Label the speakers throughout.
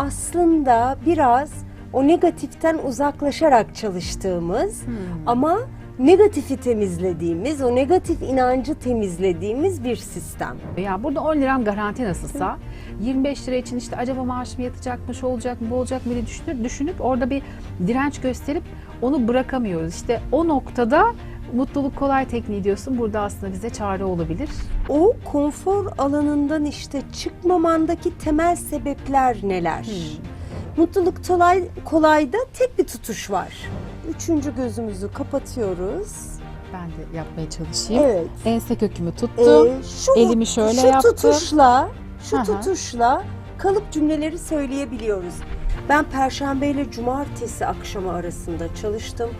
Speaker 1: aslında biraz o negatiften uzaklaşarak çalıştığımız ama negatifi temizlediğimiz, o negatif inancı temizlediğimiz bir sistem.
Speaker 2: Ya burada 10 liram garanti nasılsa 25 lira için işte acaba maaşım yatacak mı, şu olacak mı, bu olacak mı diye düşünüp, düşünüp orada bir direnç gösterip onu bırakamıyoruz. İşte o noktada mutluluk kolay tekniği diyorsun. Burada aslında bize çare olabilir.
Speaker 1: O konfor alanından işte çıkmamandaki temel sebepler neler? Mutluluk kolay, kolayda tek bir tutuş var. Üçüncü gözümüzü kapatıyoruz.
Speaker 2: Ben de yapmaya çalışayım.
Speaker 1: Evet.
Speaker 2: Ense kökümü tuttum.
Speaker 1: Ee, şu,
Speaker 2: Elimi şöyle
Speaker 1: şu
Speaker 2: yaptım.
Speaker 1: tutuşla, şu
Speaker 2: hı.
Speaker 1: tutuşla kalıp cümleleri söyleyebiliyoruz. Ben perşembe ile cumartesi akşamı arasında çalıştım.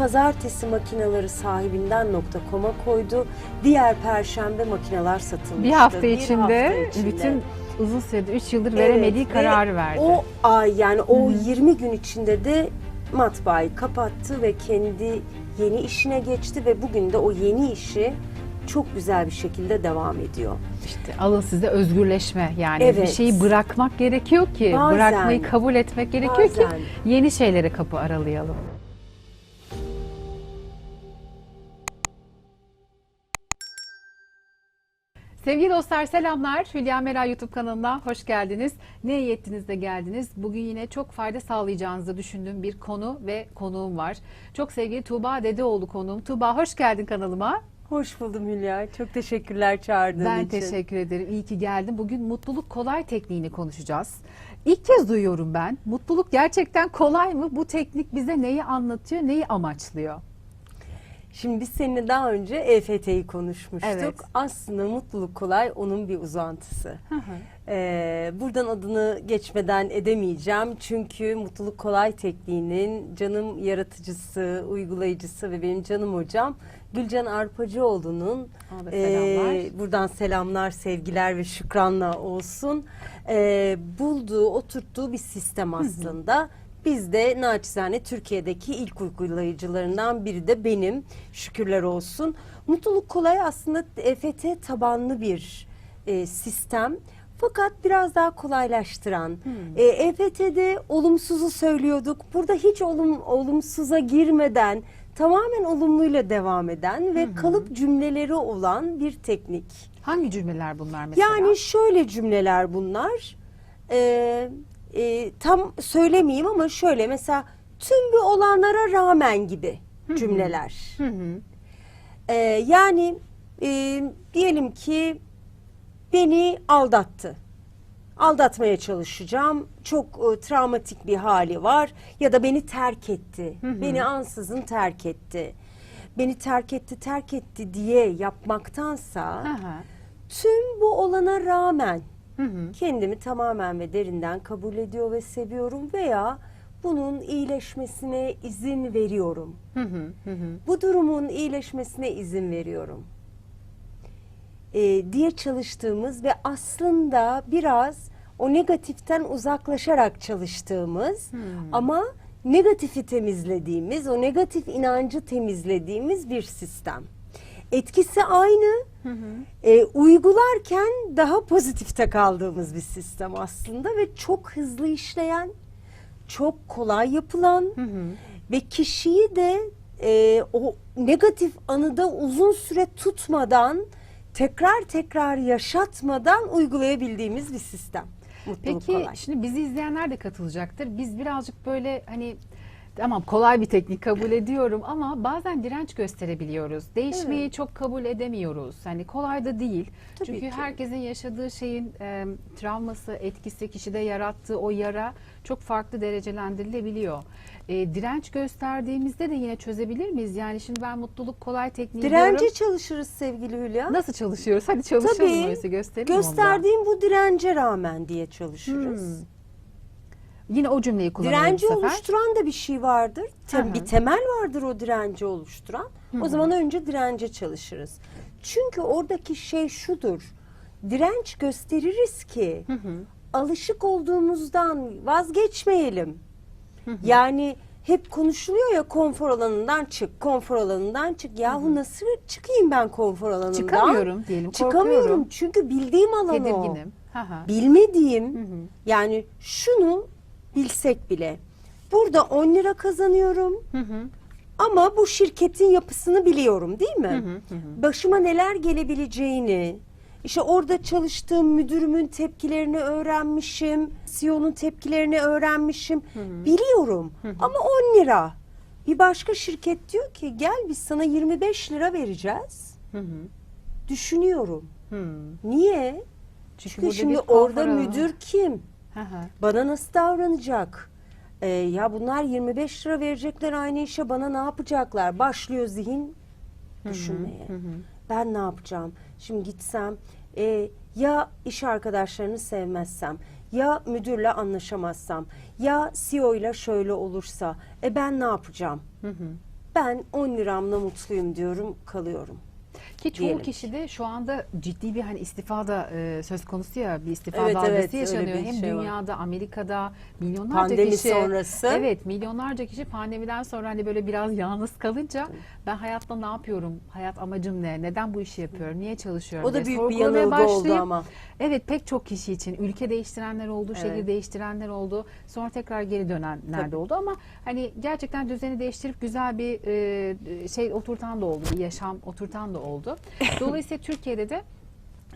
Speaker 1: Pazartesi makineleri sahibinden.com'a koydu. Diğer perşembe makineler satılmıştı.
Speaker 2: bir hafta
Speaker 1: Bir
Speaker 2: içinde,
Speaker 1: hafta içinde.
Speaker 2: bütün uzun süredir 3 yıldır
Speaker 1: Evet,
Speaker 2: veremediği
Speaker 1: ve
Speaker 2: kararı verdi.
Speaker 1: O ay yani o
Speaker 2: Hı hı.
Speaker 1: 20 gün içinde de matbaayı kapattı ve kendi yeni işine geçti ve bugün de o yeni işi çok güzel bir şekilde devam ediyor.
Speaker 2: İşte alın size özgürleşme yani bir
Speaker 1: Evet.
Speaker 2: şeyi bırakmak gerekiyor ki
Speaker 1: Bazen.
Speaker 2: bırakmayı kabul etmek gerekiyor ki
Speaker 1: Bazen.
Speaker 2: yeni şeylere kapı aralayalım. Sevgili dostlar selamlar. Hülya Meral YouTube kanalına hoş geldiniz. Ne iyi ettiniz de geldiniz. Bugün yine çok fayda sağlayacağınızı düşündüğüm bir konu ve konuğum var. Çok sevgili Tuğba Dedeoğlu konuğum. Tuğba hoş geldin kanalıma.
Speaker 1: Hoş buldum Hülya. Çok teşekkürler çağırdığın
Speaker 2: Ben
Speaker 1: için.
Speaker 2: teşekkür ederim. İyi ki geldin. Bugün mutluluk kolay tekniğini konuşacağız. İlk kez duyuyorum ben. Mutluluk gerçekten kolay mı? Bu teknik bize neyi anlatıyor, neyi amaçlıyor?
Speaker 1: Şimdi biz seninle daha önce EFT'yi konuşmuştuk.
Speaker 2: Evet.
Speaker 1: Aslında mutluluk kolay onun bir uzantısı. Ee, buradan adını geçmeden edemeyeceğim. Çünkü mutluluk kolay tekniğinin canım yaratıcısı, uygulayıcısı ve benim canım hocam Gülcan Arpacıoğlu'nun ee, buradan selamlar, sevgiler ve şükranla olsun. Ee, bulduğu, oturttuğu bir sistem aslında. Biz de naçizane Türkiye'deki ilk uygulayıcılarından biri de benim. Şükürler olsun. Mutluluk kolay aslında EFT tabanlı bir e, sistem. Fakat biraz daha kolaylaştıran. E, EFT'de olumsuzu söylüyorduk. Burada hiç olum, olumsuza girmeden tamamen olumluyla devam eden ve kalıp cümleleri olan bir teknik.
Speaker 2: Hangi cümleler bunlar mesela?
Speaker 1: Yani şöyle cümleler bunlar. Ee, e, tam söylemeyeyim ama şöyle mesela tüm bu olanlara rağmen gibi cümleler.
Speaker 2: Hı hı.
Speaker 1: Ee, yani e, diyelim ki beni aldattı. Aldatmaya çalışacağım. Çok e, travmatik bir hali var ya da beni terk etti. Beni ansızın terk etti. Beni terk etti, terk etti diye yapmaktansa
Speaker 2: Hı hı.
Speaker 1: tüm bu olana rağmen
Speaker 2: Hı hı.
Speaker 1: kendimi tamamen ve derinden kabul ediyor ve seviyorum veya bunun iyileşmesine izin veriyorum.
Speaker 2: Hı hı. Hı hı.
Speaker 1: Bu durumun iyileşmesine izin veriyorum. Ee, diye çalıştığımız ve aslında biraz o negatiften uzaklaşarak çalıştığımız ama negatifi temizlediğimiz, o negatif inancı temizlediğimiz bir sistem. Etkisi aynı, Ee, uygularken daha pozitifte kaldığımız bir sistem aslında ve çok hızlı işleyen, çok kolay yapılan ve kişiyi de e, o negatif anıda uzun süre tutmadan tekrar tekrar yaşatmadan uygulayabildiğimiz bir sistem. Mutluluk
Speaker 2: Peki
Speaker 1: kolay.
Speaker 2: şimdi bizi izleyenler de katılacaktır. Biz birazcık böyle hani tamam kolay bir teknik kabul ediyorum ama bazen direnç gösterebiliyoruz. Değişmeyi çok kabul edemiyoruz. Hani kolay da değil.
Speaker 1: Tabii
Speaker 2: Çünkü
Speaker 1: ki.
Speaker 2: herkesin yaşadığı şeyin e, travması, etkisi, kişide yarattığı o yara çok farklı derecelendirilebiliyor. E, direnç gösterdiğimizde de yine çözebilir miyiz? Yani şimdi ben mutluluk kolay tekniği
Speaker 1: Dirence
Speaker 2: diyorum.
Speaker 1: çalışırız sevgili Hülya.
Speaker 2: Nasıl çalışıyoruz? Hadi çalışalım
Speaker 1: Tabii.
Speaker 2: öyleyse gösterelim.
Speaker 1: Gösterdiğim bu dirence rağmen diye çalışırız.
Speaker 2: Hmm. Yine o cümleyi kullanalım
Speaker 1: Direnci
Speaker 2: bu sefer.
Speaker 1: oluşturan da bir şey vardır.
Speaker 2: Hı hı.
Speaker 1: Tabii bir temel vardır o direnci oluşturan. O zaman önce dirence çalışırız. Çünkü oradaki şey şudur. Direnç gösteririz ki alışık olduğumuzdan vazgeçmeyelim. Yani hep konuşuluyor ya konfor alanından çık, konfor alanından çık. Yahu nasıl çıkayım ben konfor alanından?
Speaker 2: Çıkamıyorum diyelim,
Speaker 1: Çıkamıyorum
Speaker 2: korkuyorum.
Speaker 1: çünkü bildiğim alan o.
Speaker 2: Tedirginim. Hı hı.
Speaker 1: bilmediğim yani şunu bilsek bile burada 10 lira kazanıyorum
Speaker 2: Hı hı.
Speaker 1: ama bu şirketin yapısını biliyorum değil mi?
Speaker 2: hı hı.
Speaker 1: Başıma neler gelebileceğini işte orada çalıştığım müdürümün tepkilerini öğrenmişim, CEO'nun tepkilerini öğrenmişim. Biliyorum ama 10 lira. Bir başka şirket diyor ki gel biz sana 25 lira vereceğiz.
Speaker 2: Hı hı.
Speaker 1: Düşünüyorum.
Speaker 2: Hı.
Speaker 1: Niye?
Speaker 2: Çünkü
Speaker 1: Çünkü şimdi orada müdür kim?
Speaker 2: Hı hı.
Speaker 1: Bana nasıl davranacak? Ee, ya bunlar 25 lira verecekler aynı işe bana ne yapacaklar? Başlıyor zihin düşünmeye.
Speaker 2: Hı hı.
Speaker 1: Ben ne yapacağım? Şimdi gitsem e, ya iş arkadaşlarını sevmezsem ya müdürle anlaşamazsam ya CEO ile şöyle olursa e ben ne yapacağım?
Speaker 2: Hı hı.
Speaker 1: Ben 10 liramla mutluyum diyorum kalıyorum.
Speaker 2: Ki çoğu
Speaker 1: Diyelim
Speaker 2: kişi de şu anda ciddi bir hani istifa da e, söz konusu ya bir istifa
Speaker 1: Evet,
Speaker 2: dalgası
Speaker 1: evet,
Speaker 2: yaşanıyor. Hem
Speaker 1: şey var.
Speaker 2: dünyada, Amerika'da milyonlarca
Speaker 1: Pandemi
Speaker 2: kişi
Speaker 1: sonrası.
Speaker 2: Evet, milyonlarca kişi pandemiden sonra hani böyle biraz yalnız kalınca ben hayatta ne yapıyorum? Hayat amacım ne? Neden bu işi yapıyorum? Niye çalışıyorum?
Speaker 1: O da büyük bir yanılgı oldu ama.
Speaker 2: Evet pek çok kişi için ülke değiştirenler oldu, şehir
Speaker 1: Evet.
Speaker 2: değiştirenler oldu. Sonra tekrar geri dönenler
Speaker 1: Tabii.
Speaker 2: de oldu ama hani gerçekten düzeni değiştirip güzel bir e, şey oturtan da oldu, bir yaşam oturtan da oldu. Dolayısıyla Türkiye'de de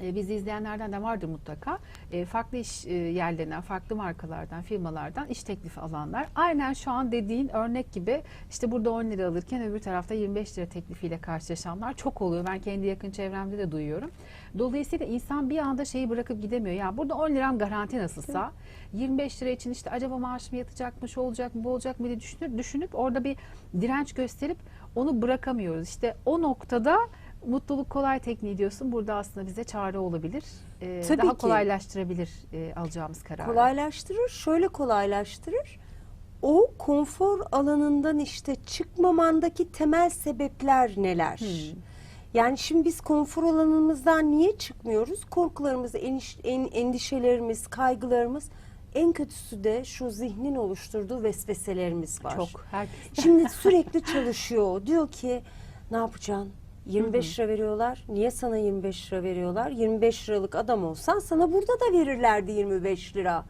Speaker 2: e, bizi izleyenlerden de vardır mutlaka. E, farklı iş e, yerlerinden, farklı markalardan, firmalardan iş teklifi alanlar. Aynen şu an dediğin örnek gibi işte burada 10 lira alırken öbür tarafta 25 lira teklifiyle karşılaşanlar çok oluyor. Ben kendi yakın çevremde de duyuyorum. Dolayısıyla insan bir anda şeyi bırakıp gidemiyor. Ya burada 10 liram garanti nasılsa 25 lira için işte acaba maaş mı yatacak mı, şu olacak mı, bu olacak mı diye düşünüp, düşünüp orada bir direnç gösterip onu bırakamıyoruz. İşte o noktada mutluluk kolay tekniği diyorsun. Burada aslında bize çare olabilir. Ee,
Speaker 1: Tabii
Speaker 2: daha
Speaker 1: ki.
Speaker 2: kolaylaştırabilir e, alacağımız kararı.
Speaker 1: Kolaylaştırır, şöyle kolaylaştırır. O konfor alanından işte çıkmamandaki temel sebepler neler?
Speaker 2: Hmm.
Speaker 1: Yani şimdi biz konfor alanımızdan niye çıkmıyoruz? Korkularımız, eniş- en, endişelerimiz, kaygılarımız en kötüsü de şu zihnin oluşturduğu vesveselerimiz var.
Speaker 2: Çok. Herkes.
Speaker 1: Şimdi sürekli çalışıyor. Diyor ki ne yapacaksın? 25 lira veriyorlar. Niye sana 25 lira veriyorlar? 25 liralık adam olsan sana burada da verirlerdi 25 lira.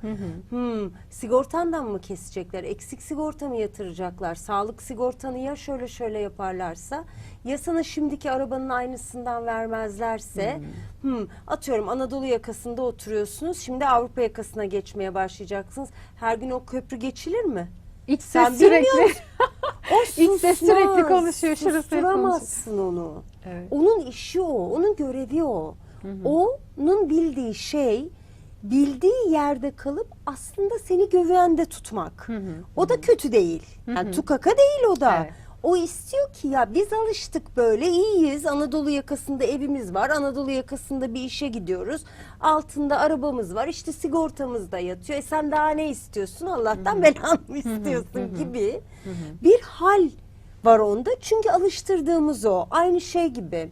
Speaker 1: Hmm, sigortandan mı kesecekler? Eksik sigorta mı yatıracaklar? Sağlık sigortanı ya şöyle şöyle yaparlarsa ya sana şimdiki arabanın aynısından vermezlerse hmm, atıyorum Anadolu yakasında oturuyorsunuz. Şimdi Avrupa yakasına geçmeye başlayacaksınız. Her gün o köprü geçilir mi?
Speaker 2: İç ses sürekli.
Speaker 1: O susmaz.
Speaker 2: sürekli konuşuyor,
Speaker 1: Susturamazsın onu.
Speaker 2: Evet.
Speaker 1: Onun işi o, onun görevi o. Onun bildiği şey bildiği yerde kalıp aslında seni güvende tutmak. O da kötü değil. Yani tukaka değil o da.
Speaker 2: Evet.
Speaker 1: O istiyor ki ya biz alıştık böyle iyiyiz. Anadolu yakasında evimiz var. Anadolu yakasında bir işe gidiyoruz. Altında arabamız var. İşte sigortamız da yatıyor. E sen daha ne istiyorsun? Allah'tan belanı mı istiyorsun gibi bir hal var onda. Çünkü alıştırdığımız o. Aynı şey gibi.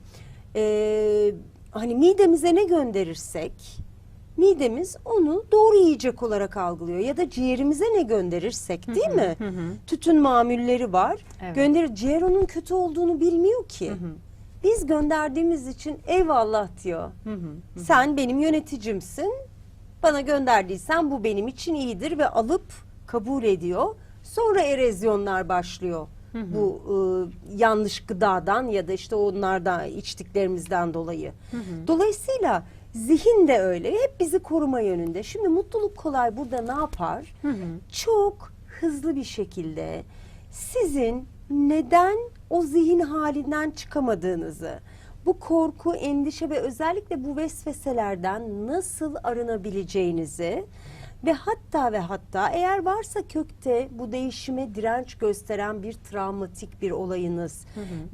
Speaker 1: Ee, hani midemize ne gönderirsek midemiz onu doğru yiyecek olarak algılıyor. Ya da ciğerimize ne gönderirsek değil mi? Tütün mamulleri var.
Speaker 2: Evet.
Speaker 1: Gönderir. Ciğer onun kötü olduğunu bilmiyor ki. Biz gönderdiğimiz için eyvallah diyor. Sen benim yöneticimsin. Bana gönderdiysen bu benim için iyidir ve alıp kabul ediyor. Sonra erozyonlar başlıyor. Bu e, yanlış gıdadan ya da işte onlardan içtiklerimizden dolayı. Dolayısıyla zihin de öyle. Hep bizi koruma yönünde. Şimdi mutluluk kolay burada ne yapar? Çok hızlı bir şekilde sizin neden o zihin halinden çıkamadığınızı, bu korku, endişe ve özellikle bu vesveselerden nasıl arınabileceğinizi ve hatta ve hatta eğer varsa kökte bu değişime direnç gösteren bir travmatik bir olayınız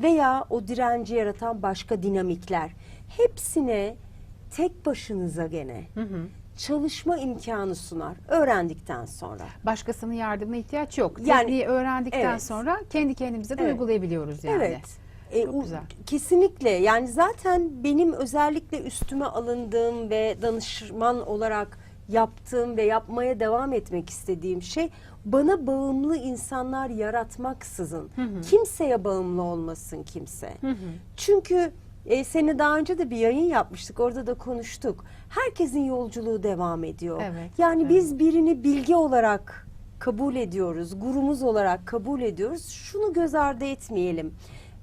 Speaker 1: veya o direnci yaratan başka dinamikler hepsine tek başınıza gene çalışma imkanı sunar öğrendikten sonra.
Speaker 2: Başkasının yardımına ihtiyaç yok.
Speaker 1: Yani-
Speaker 2: Tekniği öğrendikten
Speaker 1: Evet.
Speaker 2: sonra kendi kendimize de
Speaker 1: Evet.
Speaker 2: uygulayabiliyoruz yani.
Speaker 1: Evet. E,
Speaker 2: Çok güzel.
Speaker 1: Kesinlikle yani zaten benim özellikle üstüme alındığım ve danışman olarak yaptığım ve yapmaya devam etmek istediğim şey bana bağımlı insanlar yaratmaksızın kimseye bağımlı olmasın kimse. Çünkü E, seni daha önce de bir yayın yapmıştık. Orada da konuştuk. Herkesin yolculuğu devam ediyor.
Speaker 2: Evet,
Speaker 1: Yani
Speaker 2: evet.
Speaker 1: biz birini bilgi olarak kabul ediyoruz, gurumuz olarak kabul ediyoruz. Şunu göz ardı etmeyelim.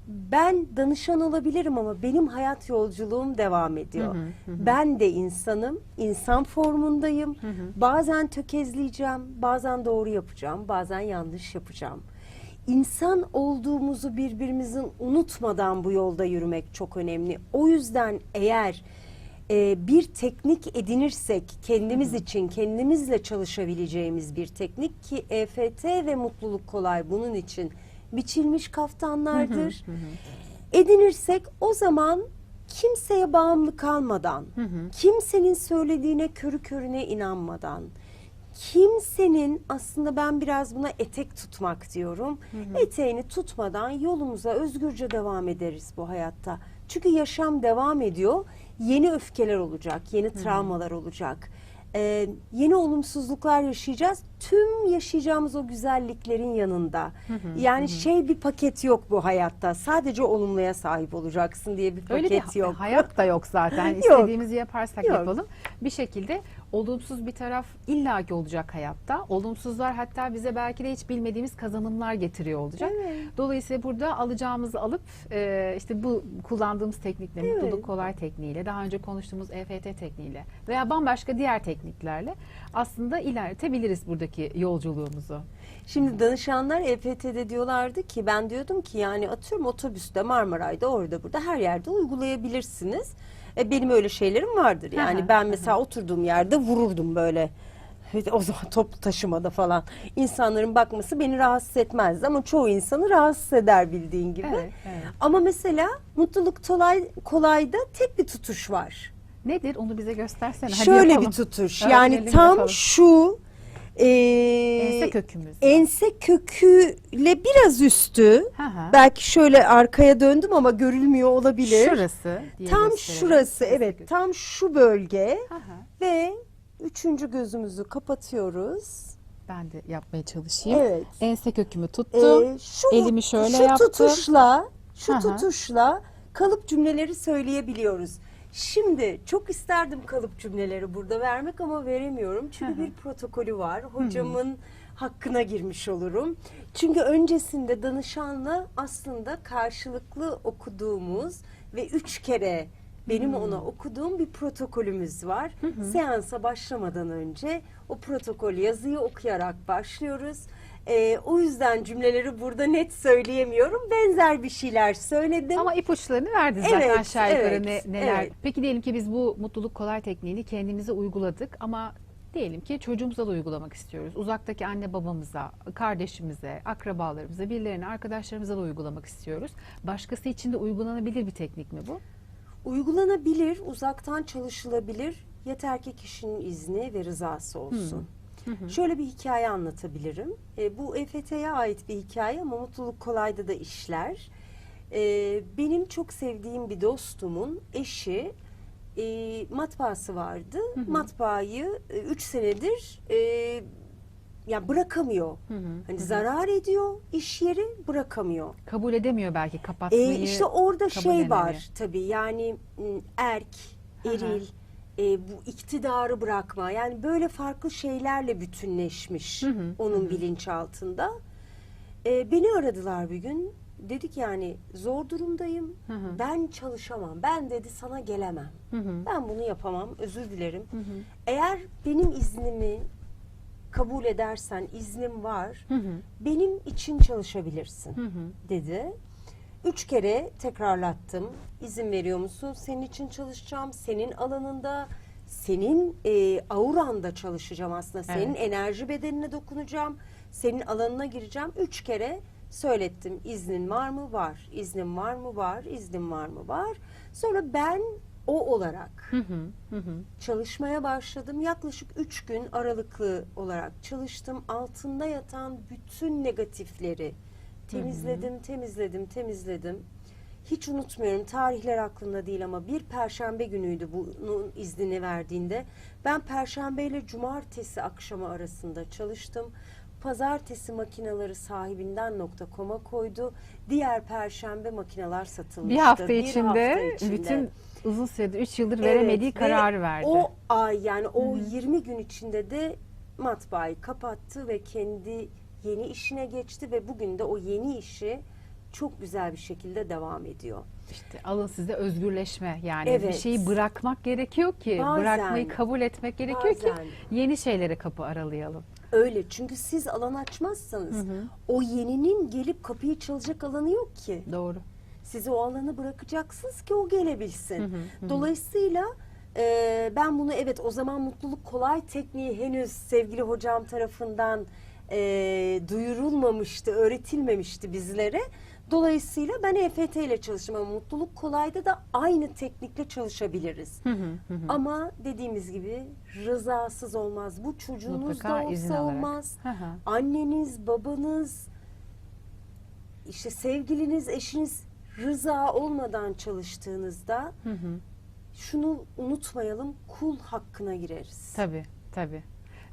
Speaker 1: Ben danışan olabilirim ama benim hayat yolculuğum devam ediyor. Ben de insanım, insan formundayım. Bazen tökezleyeceğim, bazen doğru yapacağım, bazen yanlış yapacağım. İnsan olduğumuzu birbirimizin unutmadan bu yolda yürümek çok önemli. O yüzden eğer e, bir teknik edinirsek kendimiz için kendimizle çalışabileceğimiz bir teknik ki EFT ve mutluluk kolay bunun için biçilmiş kaftanlardır. Edinirsek o zaman kimseye bağımlı kalmadan, kimsenin söylediğine körü körüne inanmadan, kimsenin aslında ben biraz buna etek tutmak diyorum. Eteğini tutmadan yolumuza özgürce devam ederiz bu hayatta. Çünkü yaşam devam ediyor. Yeni öfkeler olacak, yeni travmalar olacak. Ee, yeni olumsuzluklar yaşayacağız. Tüm yaşayacağımız o güzelliklerin yanında. yani şey bir paket yok bu hayatta. Sadece olumluya sahip olacaksın diye bir paket
Speaker 2: Öyle bir
Speaker 1: yok.
Speaker 2: hayat da yok zaten.
Speaker 1: Yok.
Speaker 2: İstediğimizi yaparsak
Speaker 1: Yok.
Speaker 2: yapalım. Bir şekilde olumsuz bir taraf illaki olacak hayatta. Olumsuzlar hatta bize belki de hiç bilmediğimiz kazanımlar getiriyor olacak.
Speaker 1: Evet.
Speaker 2: Dolayısıyla burada alacağımızı alıp e, işte bu kullandığımız teknikle,
Speaker 1: Evet.
Speaker 2: mutluluk kolay tekniğiyle, daha önce konuştuğumuz EFT tekniğiyle veya bambaşka diğer tekniklerle aslında ilerletebiliriz buradaki yolculuğumuzu.
Speaker 1: Şimdi danışanlar EFT'de diyorlardı ki ben diyordum ki yani atıyorum otobüste Marmaray'da orada burada her yerde uygulayabilirsiniz. E, benim öyle şeylerim vardır. Yani ben mesela oturduğum yerde vururdum böyle. O zaman toplu taşımada falan. İnsanların bakması beni rahatsız etmez ama çoğu insanı rahatsız eder bildiğin gibi.
Speaker 2: Evet, evet.
Speaker 1: Ama mesela mutluluk kolay kolayda tek bir tutuş var.
Speaker 2: Nedir? Onu bize göstersene. Hadi
Speaker 1: Şöyle
Speaker 2: yapalım.
Speaker 1: bir tutuş.
Speaker 2: Öğrenelim,
Speaker 1: yani tam
Speaker 2: yapalım.
Speaker 1: şu e,
Speaker 2: Ense kökümüz.
Speaker 1: ense köküyle biraz üstü.
Speaker 2: Hı.
Speaker 1: Belki şöyle arkaya döndüm ama görülmüyor olabilir.
Speaker 2: Şurası.
Speaker 1: Tam
Speaker 2: gösterelim.
Speaker 1: şurası evet
Speaker 2: kökü.
Speaker 1: tam şu bölge
Speaker 2: hı.
Speaker 1: ve üçüncü gözümüzü kapatıyoruz.
Speaker 2: Ben de yapmaya çalışayım.
Speaker 1: Evet.
Speaker 2: Ense kökümü tuttum.
Speaker 1: Ee, şu,
Speaker 2: Elimi şöyle
Speaker 1: şu
Speaker 2: yaptım.
Speaker 1: tutuşla şu
Speaker 2: hı.
Speaker 1: tutuşla kalıp cümleleri söyleyebiliyoruz. Şimdi çok isterdim kalıp cümleleri burada vermek ama veremiyorum. Çünkü bir protokolü var. Hocamın hakkına girmiş olurum. Çünkü öncesinde danışanla aslında karşılıklı okuduğumuz ve üç kere benim ona okuduğum bir protokolümüz var. Seansa başlamadan önce o protokol yazıyı okuyarak başlıyoruz. Ee, o yüzden cümleleri burada net söyleyemiyorum. Benzer bir şeyler söyledim.
Speaker 2: Ama ipuçlarını verdi zaten
Speaker 1: Evet,
Speaker 2: aşağı yukarı
Speaker 1: evet,
Speaker 2: ne, neler.
Speaker 1: evet.
Speaker 2: Peki diyelim ki biz bu mutluluk kolay tekniğini kendimize uyguladık ama diyelim ki çocuğumuza da uygulamak istiyoruz. Uzaktaki anne babamıza, kardeşimize, akrabalarımıza, birilerine, arkadaşlarımıza da uygulamak istiyoruz. Başkası için de uygulanabilir bir teknik mi bu?
Speaker 1: Uygulanabilir, uzaktan çalışılabilir. Yeter ki kişinin izni ve rızası olsun. Şöyle bir hikaye anlatabilirim. E, bu EFT'ye ait bir hikaye ama mutluluk kolayda da işler. E, benim çok sevdiğim bir dostumun eşi e, matbaası vardı. Matbaayı 3 senedir e, ya bırakamıyor. Hani zarar ediyor iş yeri bırakamıyor.
Speaker 2: Kabul edemiyor belki kapatmayı.
Speaker 1: Ee, işte orada şey
Speaker 2: kabullenemeyi.
Speaker 1: var tabii yani erk,
Speaker 2: Hı hı.
Speaker 1: E, bu iktidarı bırakma yani böyle farklı şeylerle bütünleşmiş
Speaker 2: Hı hı,
Speaker 1: onun bilinçaltında. E, beni aradılar bir gün dedik yani zor durumdayım
Speaker 2: Hı hı.
Speaker 1: ben çalışamam ben dedi sana gelemem
Speaker 2: Hı hı.
Speaker 1: ben bunu yapamam özür dilerim.
Speaker 2: Hı hı.
Speaker 1: Eğer benim iznimi kabul edersen iznim var
Speaker 2: Hı hı.
Speaker 1: benim için çalışabilirsin
Speaker 2: Hı hı.
Speaker 1: dedi. Üç kere tekrarlattım. İzin veriyor musun? Senin için çalışacağım. Senin alanında, senin e, auranda çalışacağım aslında. Senin enerji bedenine dokunacağım. Senin alanına gireceğim. Üç kere söylettim. İznin var mı? Var. İznin var mı? Var. İznin var mı? Var. Sonra ben o olarak
Speaker 2: Hı hı. Hı hı.
Speaker 1: çalışmaya başladım. Yaklaşık üç gün aralıklı olarak çalıştım. Altında yatan bütün negatifleri temizledim, temizledim, temizledim. Hiç unutmuyorum tarihler aklımda değil ama bir perşembe günüydü bunun iznini verdiğinde. Ben perşembe ile cumartesi akşamı arasında çalıştım. pazartesi makineleri sahibinden.com'a koydu. Diğer perşembe makineler satılmıştı.
Speaker 2: Bir hafta
Speaker 1: Bir
Speaker 2: içinde,
Speaker 1: hafta içinde.
Speaker 2: bütün uzun süredir 3 yıldır
Speaker 1: Evet,
Speaker 2: veremediği
Speaker 1: ve
Speaker 2: kararı verdi.
Speaker 1: O ay yani o 20 gün içinde de matbaayı kapattı ve kendi yeni işine geçti ve bugün de o yeni işi çok güzel bir şekilde devam ediyor.
Speaker 2: İşte alın size özgürleşme yani bir
Speaker 1: Evet.
Speaker 2: şeyi bırakmak gerekiyor ki
Speaker 1: Bazen.
Speaker 2: bırakmayı kabul etmek gerekiyor ki
Speaker 1: Bazen.
Speaker 2: yeni şeylere kapı aralayalım.
Speaker 1: Öyle çünkü siz alan açmazsanız o yeninin gelip kapıyı çalacak alanı yok ki.
Speaker 2: Doğru.
Speaker 1: Siz o alanı bırakacaksınız ki o gelebilsin. Dolayısıyla e, ben bunu evet o zaman mutluluk kolay tekniği henüz sevgili hocam tarafından e, duyurulmamıştı, öğretilmemişti bizlere. Dolayısıyla ben EFT ile çalıştım ama mutluluk kolayda da aynı teknikle çalışabiliriz. Ama dediğimiz gibi rızasız olmaz. Bu çocuğunuz
Speaker 2: Mutlaka
Speaker 1: da olsa olmaz.
Speaker 2: Hı hı.
Speaker 1: Anneniz, babanız, işte sevgiliniz, eşiniz rıza olmadan çalıştığınızda şunu unutmayalım kul hakkına gireriz.
Speaker 2: Tabii, tabii.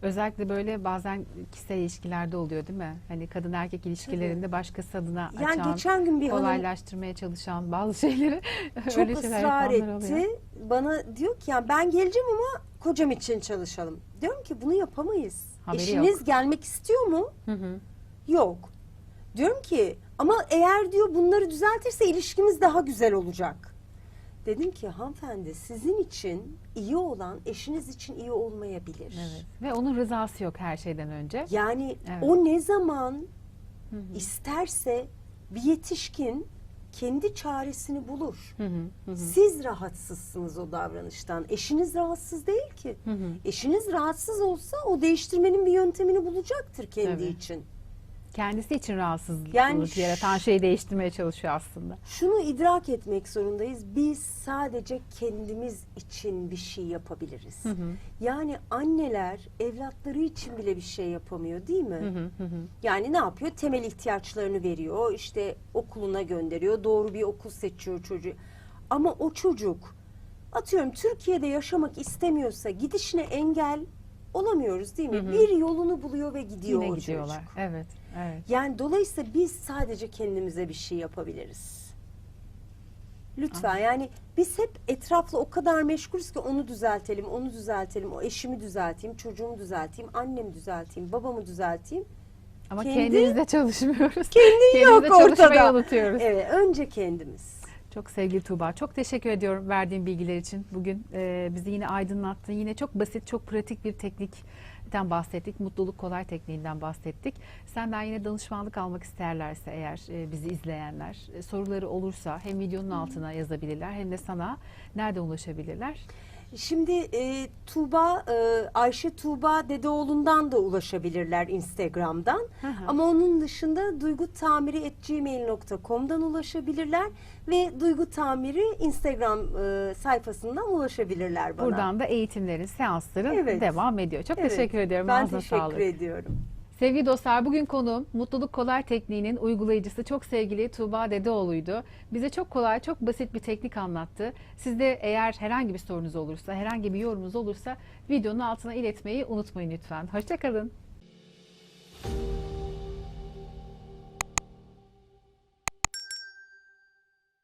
Speaker 2: Özellikle böyle bazen kişisel ilişkilerde oluyor değil mi? Hani kadın erkek ilişkilerinde başkası adına
Speaker 1: Yani
Speaker 2: açan,
Speaker 1: geçen gün bir hanım
Speaker 2: kolaylaştırmaya çalışan bazı şeyleri
Speaker 1: çok
Speaker 2: öyle
Speaker 1: ısrar etti.
Speaker 2: oluyor.
Speaker 1: Bana diyor ki ya ben geleceğim ama kocam için çalışalım. Diyorum ki bunu yapamayız.
Speaker 2: Haberi
Speaker 1: Eşiniz gelmek istiyor mu?
Speaker 2: Hı hı.
Speaker 1: Yok. Diyorum ki ama eğer diyor bunları düzeltirse ilişkimiz daha güzel olacak. Dedim ki hanımefendi sizin için iyi olan eşiniz için iyi olmayabilir.
Speaker 2: Evet. Ve onun rızası yok her şeyden önce.
Speaker 1: Yani
Speaker 2: Evet.
Speaker 1: o ne zaman isterse bir yetişkin kendi çaresini bulur.
Speaker 2: Hı hı, hı hı.
Speaker 1: Siz rahatsızsınız o davranıştan. Eşiniz rahatsız değil ki.
Speaker 2: Hı hı.
Speaker 1: Eşiniz rahatsız olsa o değiştirmenin bir yöntemini bulacaktır kendi
Speaker 2: Tabii.
Speaker 1: için.
Speaker 2: Kendisi için rahatsızlık
Speaker 1: Yani
Speaker 2: yaratan şeyi değiştirmeye çalışıyor aslında.
Speaker 1: Şunu idrak etmek zorundayız. Biz sadece kendimiz için bir şey yapabiliriz. Yani anneler evlatları için bile bir şey yapamıyor değil mi?
Speaker 2: Hı hı, hı hı.
Speaker 1: Yani ne yapıyor? Temel ihtiyaçlarını veriyor. işte okuluna gönderiyor. Doğru bir okul seçiyor çocuğu. Ama o çocuk atıyorum Türkiye'de yaşamak istemiyorsa gidişine engel olamıyoruz değil mi? Bir yolunu buluyor ve gidiyor
Speaker 2: Yine
Speaker 1: o
Speaker 2: gidiyorlar.
Speaker 1: çocuk.
Speaker 2: Evet, evet.
Speaker 1: Yani dolayısıyla biz sadece kendimize bir şey yapabiliriz. Lütfen yani biz hep etrafla o kadar meşgulüz ki onu düzeltelim, onu düzeltelim, o eşimi düzelteyim, çocuğumu düzelteyim, annemi düzelteyim, babamı düzelteyim.
Speaker 2: Ama
Speaker 1: Kendi-
Speaker 2: kendimizde çalışmıyoruz.
Speaker 1: Kendi yok ortada.
Speaker 2: unutuyoruz.
Speaker 1: Evet, önce kendimiz.
Speaker 2: Çok sevgili Tuğba, çok teşekkür ediyorum verdiğin bilgiler için. Bugün e, bizi yine aydınlattın. Yine çok basit, çok pratik bir teknikten bahsettik. Mutluluk kolay tekniğinden bahsettik. Senden yine danışmanlık almak isterlerse eğer e, bizi izleyenler, e, soruları olursa hem videonun altına yazabilirler hem de sana nerede ulaşabilirler?
Speaker 1: Şimdi e, Tuğba, e, Ayşe Tuğba Dedeoğlu'ndan da ulaşabilirler Instagram'dan.
Speaker 2: Hı hı.
Speaker 1: Ama onun dışında duygutamiri.gmail.com'dan ulaşabilirler ve Duygu Tamiri Instagram e, sayfasından ulaşabilirler bana.
Speaker 2: Buradan da eğitimlerin, seansların
Speaker 1: Evet.
Speaker 2: devam ediyor. Çok
Speaker 1: Evet,
Speaker 2: teşekkür ediyorum.
Speaker 1: Ben
Speaker 2: Ağzına
Speaker 1: teşekkür
Speaker 2: sağlık.
Speaker 1: ediyorum.
Speaker 2: Sevgili dostlar bugün konuğum Mutluluk Kolay Tekniği'nin uygulayıcısı çok sevgili Tuğba Dedeoğlu'ydu. Bize çok kolay, çok basit bir teknik anlattı. Siz de eğer herhangi bir sorunuz olursa, herhangi bir yorumunuz olursa videonun altına iletmeyi unutmayın lütfen. Hoşçakalın.